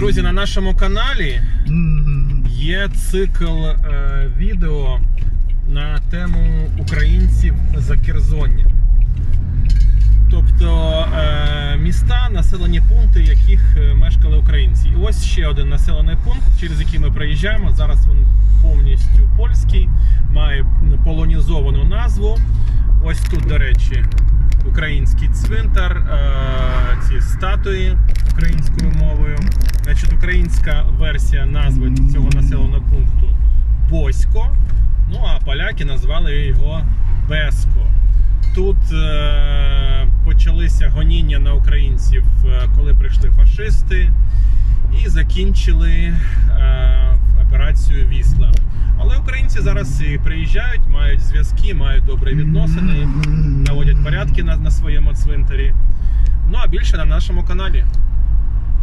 Друзі, на нашому каналі є цикл е, відео на тему українців Закерзоння. Тобто е, міста, населені пункти, яких е, мешкали українці. І ось ще один населений пункт, через який ми приїжджаємо. Зараз він повністю польський, має полонізовану назву. Ось тут, до речі, український цвинтар, е, ці статуї українська версія назви цього населеного пункту Босько. Ну а поляки назвали його Беско. Тут е, почалися гоніння на українців, е, коли прийшли фашисти, і закінчили е, операцію Вісла. Але українці зараз і приїжджають, мають зв'язки, мають добрі відносини, наводять порядки на, на своєму цвинтарі. Ну а більше на нашому каналі.